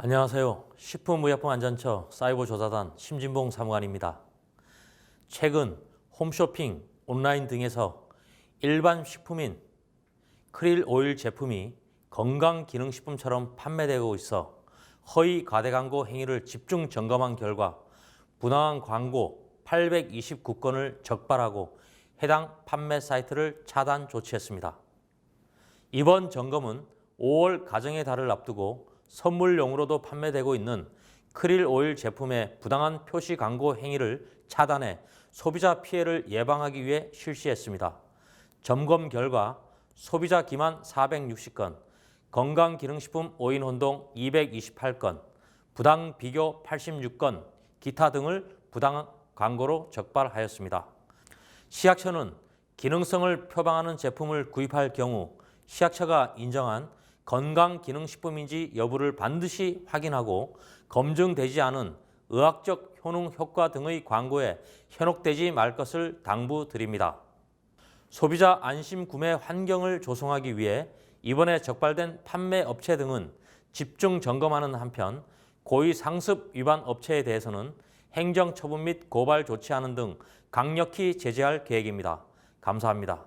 안녕하세요. 식품의약품안전처 사이버조사단 심진봉 사무관입니다. 최근 홈쇼핑, 온라인 등에서 일반 식품인 크릴 오일 제품이 건강기능식품처럼 판매되고 있어 허위 과대 광고 행위를 집중 점검한 결과 부당한 광고 829건을 적발하고 해당 판매 사이트를 차단 조치했습니다. 이번 점검은 5월 가정의 달을 앞두고 선물용으로도 판매되고 있는 크릴 오일 제품의 부당한 표시 광고 행위를 차단해 소비자 피해를 예방하기 위해 실시했습니다. 점검 결과 소비자 기만 460건, 건강기능식품 5인 혼동 228건, 부당 비교 86건, 기타 등을 부당 광고로 적발하였습니다. 시약처는 기능성을 표방하는 제품을 구입할 경우 시약처가 인정한 건강기능식품인지 여부를 반드시 확인하고 검증되지 않은 의학적 효능 효과 등의 광고에 현혹되지 말 것을 당부드립니다. 소비자 안심 구매 환경을 조성하기 위해 이번에 적발된 판매 업체 등은 집중 점검하는 한편 고의 상습 위반 업체에 대해서는 행정 처분 및 고발 조치하는 등 강력히 제재할 계획입니다. 감사합니다.